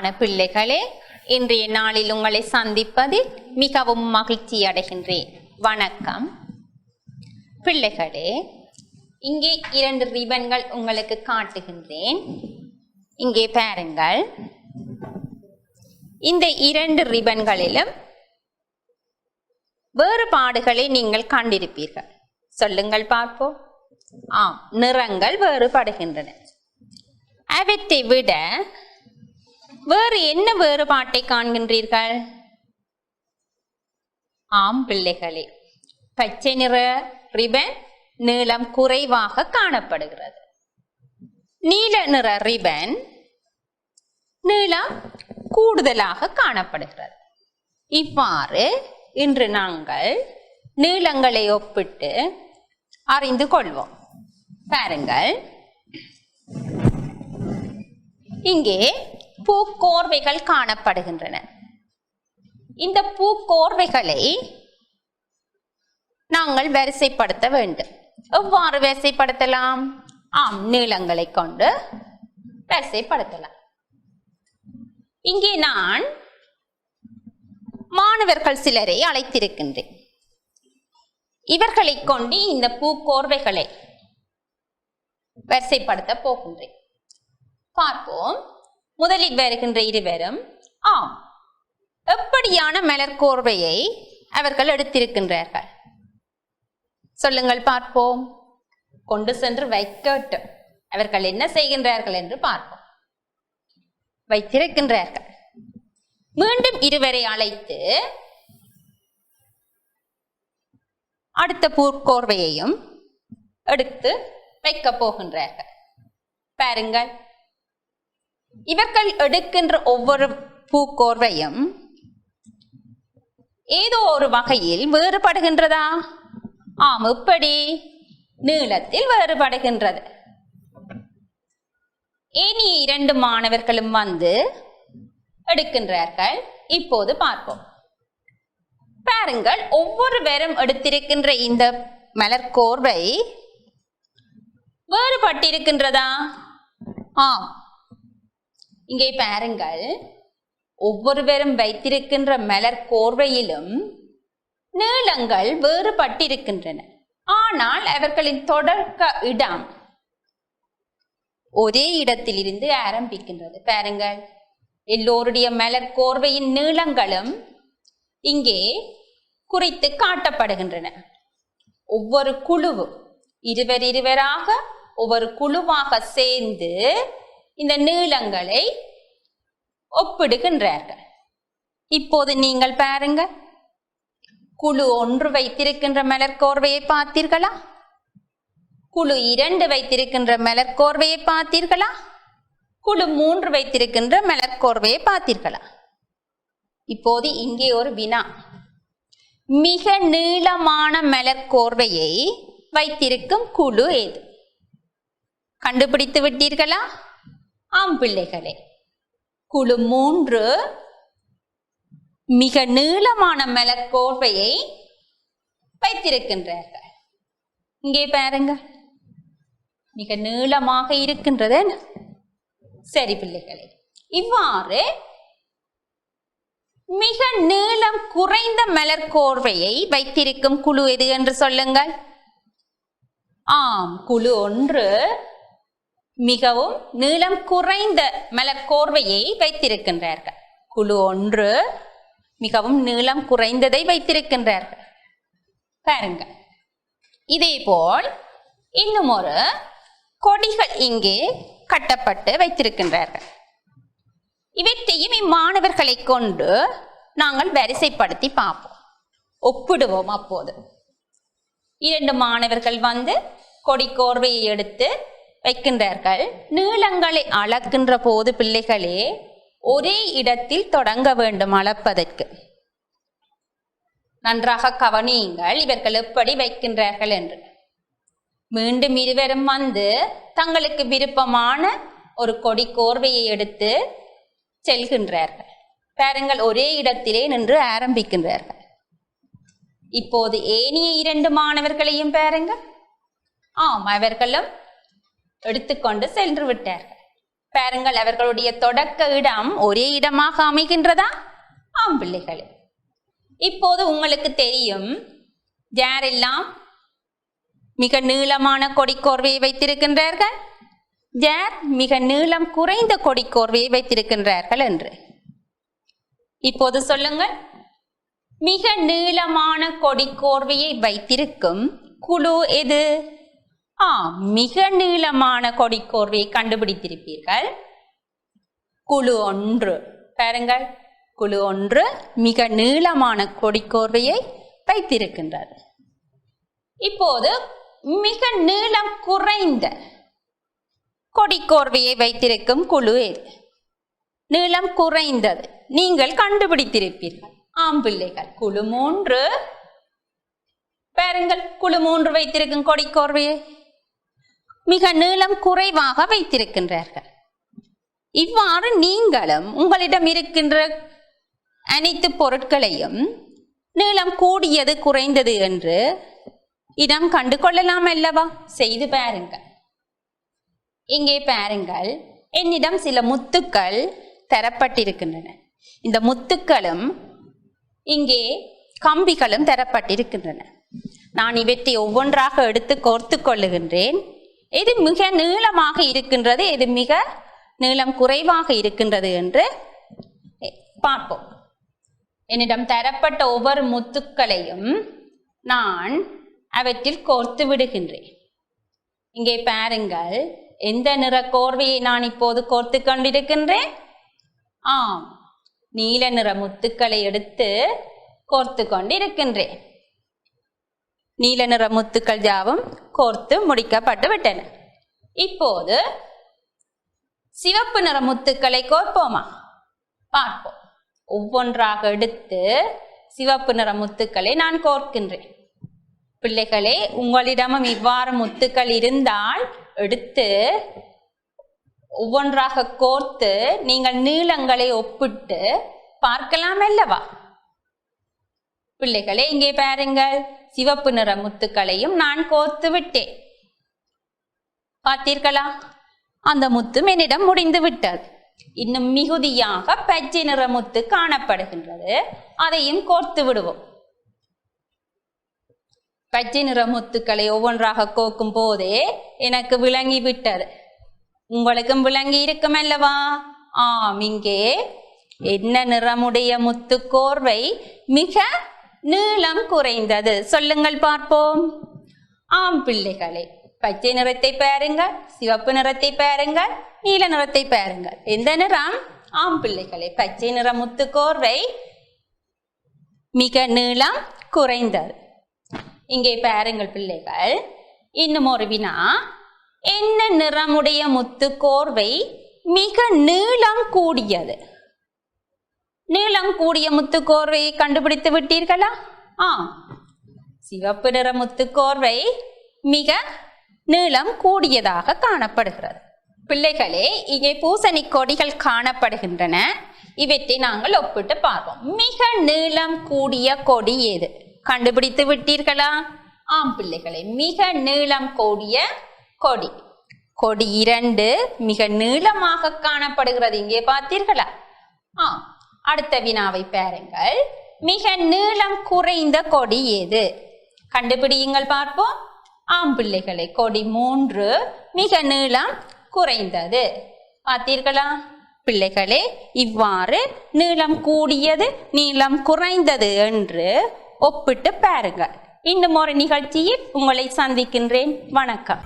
அன்பான பிள்ளைகளே இன்றைய நாளில் உங்களை சந்திப்பதில் மிகவும் மகிழ்ச்சி அடைகின்றேன். வணக்கம். பிள்ளைகளே இங்கே இரண்டு ரிபன்கள் உங்களுக்கு காட்டுகின்றேன். இங்கே பாருங்கள். இந்த இரண்டு ரிபன்களிலும் வேறுபாடுகளை நீங்கள் கண்டிருப்பீர்கள். சொல்லுங்கள் பார்ப்போம். ஆம் நிறங்கள் வேறுபடுகின்றன. அவற்றை விட வேறு என்ன வேறுபாட்டை காண்கின்றீர்கள்? ஆம் பிள்ளைகளே பச்சை நிற ரிபன் நீளம் குறைவாக காணப்படுகிறது. நீல நிற ரிபன் நீளம் கூடுதலாக காணப்படுகிறது. இவ்வாறு இன்று நாங்கள் நீளங்களை ஒப்பிட்டு அறிந்து கொள்வோம். பாருங்கள். இங்கே பூக்கோர்வைகள் காணப்படுகின்றன. இந்த பூக்கோர்வைகளை நாங்கள் வரிசைப்படுத்த வேண்டும். எவ்வாறு வரிசைப்படுத்தலாம்? ஆம் நீளங்களை கொண்டு வரிசைப்படுத்தலாம். இங்கே நான் மாணவர்கள் சிலரை அழைத்திருக்கின்றேன். இவர்களை கொண்டு இந்த பூக்கோர்வைகளை வரிசைப்படுத்த போகின்றேன். பார்ப்போம். முதலில் வருகின்ற இருவரும் ஆம் எப்படியான மலர்கோர்வையை அவர்கள் எடுத்திருக்கின்றார்கள்? சொல்லுங்கள் பார்ப்போம். கொண்டு சென்று வைக்கட்டும். அவர்கள் என்ன செய்கின்றார்கள் என்று பார்ப்போம். வைத்திருக்கின்றார்கள். மீண்டும் இருவரை அழைத்து அடுத்த பூர்க்கோர்வையையும் எடுத்து வைக்கப் போகின்றார்கள். பாருங்கள். இவர்கள் எடுக்கின்ற ஒவ்வொரு பூக்கோர்வையும் ஏதோ ஒரு வகையில் வேறுபடுகின்றதா? ஆம் எப்படி நீளத்தில் வேறுபடுகின்றது. இனி இரண்டு மாணவர்களும் வந்து எடுக்கின்றார்கள். இப்போது பார்ப்போம். பாருங்கள் ஒவ்வொருவரும் எடுத்திருக்கின்ற இந்த மலர் கோர்வை வேறுபட்டிருக்கின்றதா? ஆம் இங்கே பாருங்கள். ஒவ்வொருவரும் வைத்திருக்கின்ற மலர் கோர்வையிலும் நீளங்கள் வேறுபட்டிருக்கின்றன. ஆனால் அவர்களின் தொடக்க இடம் ஒரே இடத்திலிருந்து ஆரம்பிக்கின்றது. பாருங்கள். எல்லோருடைய மலர் கோர்வையின் நீளங்களும் இங்கே குறித்து காட்டப்படுகின்றன. ஒவ்வொரு குழுவும் இருவர் இருவராக ஒவ்வொரு குழுவாக சேர்ந்து இந்த நீளங்களை ஒப்பிடுகின்றார்கள். இப்போது நீங்கள் பாருங்க. குழு ஒன்று வைத்திருக்கின்ற மலர்கோர்வையை பார்த்தீர்களா? குழு இரண்டு வைத்திருக்கின்ற மலர்கோர்வையை பார்த்தீர்களா? குழு மூன்று வைத்திருக்கின்ற மலர்கோர்வையை பார்த்தீர்களா? இப்போது இங்கே ஒரு வினா. மிக நீளமான மலர்கோர்வையை வைத்திருக்கும் குழு ஏது கண்டுபிடித்து விட்டீர்களா? ஆம் பிள்ளைகளே. குழு மூன்று. மிக நீளமான மலர் கோர்வையை வைத்திருக்கின்றார்கள். இங்கே பாருங்க. மிக நீளமாக இருக்கின்றது சரி பிள்ளைகளே. இவ்வாறு மிக நீளம் குறைந்த மலர்கோர்வையை வைத்திருக்கும் குழு எது என்று சொல்லுங்கள். ஆம் குழு ஒன்று. மிகவும் நீளம் குறைந்த மலர்கோர்வையை வைத்திருக்கின்றார்கள். குழு ஒன்று மிகவும் நீளம் குறைந்ததை வைத்திருக்கின்றார்கள். பாருங்க இதேபோல் இன்னும் ஒரு கொடிகள் இங்கே கட்டப்பட்டு வைத்திருக்கின்றார்கள். இவற்றையும் இம்மாணவர்களை கொண்டு நாங்கள் வரிசைப்படுத்தி பார்ப்போம். ஒப்பிடுவோம் அப்போது. இரண்டு மாணவர்கள் வந்து கொடி கோர்வையை எடுத்து வைக்கின்றார்கள். நீளங்களை அளக்கின்ற போது பிள்ளைகளே ஒரே இடத்தில் தொடங்க வேண்டும் அளப்பதற்கு. நன்றாக கவனியுங்கள் இவர்கள் எப்படி வைக்கின்றார்கள் என்று. மீண்டும் இருவரும் வந்து தங்களுக்கு விருப்பமான ஒரு கொடி கோர்வையை எடுத்து செல்கின்றார்கள். பாருங்கள் ஒரே இடத்திலே நின்று ஆரம்பிக்கின்றார்கள். இப்போது ஏனைய இரண்டு மாணவர்களையும் பாருங்கள். ஆம் அவர்களும் எடுத்துக்கொண்டு சென்று விட்டார்கள் பாருங்கள் அவர்களுடைய தொடக்க இடம் ஒரே இடமாக அமைகின்றதா? ஆம் பிள்ளைகளே. இப்போது உங்களுக்கு தெரியும் யாரெல்லாம் மிக நீளமான கொடிக்கோர்வையை வைத்திருக்கின்றார்கள்? யார் மிக நீளம் குறைந்த கொடிக்கோர்வையை வைத்திருக்கின்றார்கள் என்று? இப்போது சொல்லுங்கள். மிக நீளமான கொடிக்கோர்வையை வைத்திருக்கும் குழு எது? ஆ மிக நீளமான கொடிக்கோர்வையை கண்டுபிடித்திருப்பீர்கள். குழு ஒன்று. பாருங்கள். குழு ஒன்று மிக நீளமான கொடிக்கோர்வையை வைத்திருக்கின்றது. இப்போது மிக நீளம் குறைந்த கொடிக்கோர்வையை வைத்திருக்கும் குழு எது? நீளம் குறைந்தது. நீங்கள் கண்டுபிடித்திருப்பீர்கள். ஆம் பிள்ளைகள். குழு மூன்று. பாருங்கள். குழு மூன்று வைத்திருக்கும் கொடிக்கோர்வையை. மிக நீளம் குறைவாக வைத்திருக்கின்றார்கள். இவ்வாறு நீங்களும் உங்களிடம் இருக்கின்ற அனைத்து பொருட்களையும் நீளம் கூடியது குறைந்தது என்று இடம் கண்டு கொள்ளலாம் அல்லவா? செய்து பாருங்கள். இங்கே பாருங்கள். என்னிடம் சில முத்துக்கள் தரப்பட்டிருக்கின்றன. இந்த முத்துக்களும் இங்கே கம்பிகளும் தரப்பட்டிருக்கின்றன. நான் இவற்றை ஒவ்வொன்றாக எடுத்து கோர்த்து கொள்ளுகின்றேன். எது மிக நீளமாக இருக்கின்றது. எது மிக நீளம் குறைவாக இருக்கின்றது என்று பார்ப்போம். என்னிடம் தரப்பட்ட ஒவ்வொரு முத்துக்களையும் நான் அவற்றில் கோர்த்து விடுகின்றேன். இங்கே பாருங்கள் எந்த நிற கோர்வையை நான் இப்போது கோர்த்து கொண்டிருக்கின்றேன்? ஆம் நீல நிற முத்துக்களை எடுத்து கோர்த்து கொண்டிருக்கின்றேன். நீல நிற முத்துக்கள் ஜாவும் கோர்த்து முடிக்கப்பட்டு விட்டன. இப்போது சிவப்பு நிற முத்துக்களை கோர்ப்போமா? பார்ப்போம். ஒவ்வொன்றாக எடுத்து சிவப்பு நிற முத்துக்களை நான் கோர்க்கின்றேன். பிள்ளைகளே உங்களிடமும் இவ்வாறு முத்துக்கள் இருந்தால் எடுத்து ஒவ்வொன்றாக கோர்த்து நீங்கள் நீளங்களை ஒப்பிட்டு பார்க்கலாம் அல்லவா? பிள்ளைகளே இங்கே பாருங்கள். சிவப்பு நிற முத்துக்களையும் நான் கோர்த்து விட்டேன். பார்த்தீர்களா? அந்த முத்தும் என்னிடம் முடிந்து விட்டது. இன்னும் மிகுதியாக பச்சை நிற முத்து காணப்படுகின்றது. அதையும் கோர்த்து விடுவோம். பச்சை நிற முத்துக்களை ஒவ்வொன்றாக கோக்கும் போதே எனக்கு விளங்கி விட்டது உங்களுக்கும் விளங்கி இருக்கும் அல்லவா? ஆம் இங்கே. என்ன நிறமுடைய முத்து கோர்வை மிக நீளம் குறைந்தது. சொல்லுங்கள் பார்ப்போம். ஆம் பிள்ளைகளே பச்சை நிறத்தை பாருங்கள் சிவப்பு நிறத்தை பாருங்கள் நீல நிறத்தை பாருங்கள். எந்த நிறம்? ஆம் பிள்ளைகளே பச்சை நிற முத்துக்கோர்வை மிக நீளம் குறைந்தது. இங்கே பாருங்கள் பிள்ளைகள் இன்னும் ஒரு வினா. என்ன நிறமுடைய முத்துக்கோர்வை மிக நீளம் கூடியது? நீளம் கூடிய முத்துக்கோர்வையை கண்டுபிடித்து விட்டீர்களா? ஆ. சிவப்பு நிற முத்துக்கோர்வை மிக நீளம் கூடியதாக காணப்படுகிறது. பிள்ளைகளே இங்கே பூசணி கொடிகள் காணப்படுகின்றன. இவற்றை நாங்கள் ஒப்பிட்டு பார்ப்போம். மிக நீளம் கூடிய கொடி எது? கண்டுபிடித்து விட்டீர்களா? ஆம் பிள்ளைகளே மிக நீளம் கூடிய கொடி. கொடி இரண்டு மிக நீளமாக காணப்படுகிறது. இங்கே பார்த்தீர்களா? ஆ. அடுத்த வினாவை பாருங்கள். மிக நீளம் குறைந்த கொடி எது? கண்டுபிடியுங்கள் பார்ப்போம். ஆம் பிள்ளைகளை கொடி மூன்று மிக நீளம் குறைந்தது. பார்த்தீர்களா? பிள்ளைகளே இவ்வாறு நீளம் கூடியது நீளம் குறைந்தது என்று ஒப்பிட்டு பாருங்கள். இன்னும் ஒரு நிகழ்ச்சியில் உங்களை சந்திக்கின்றேன். வணக்கம்.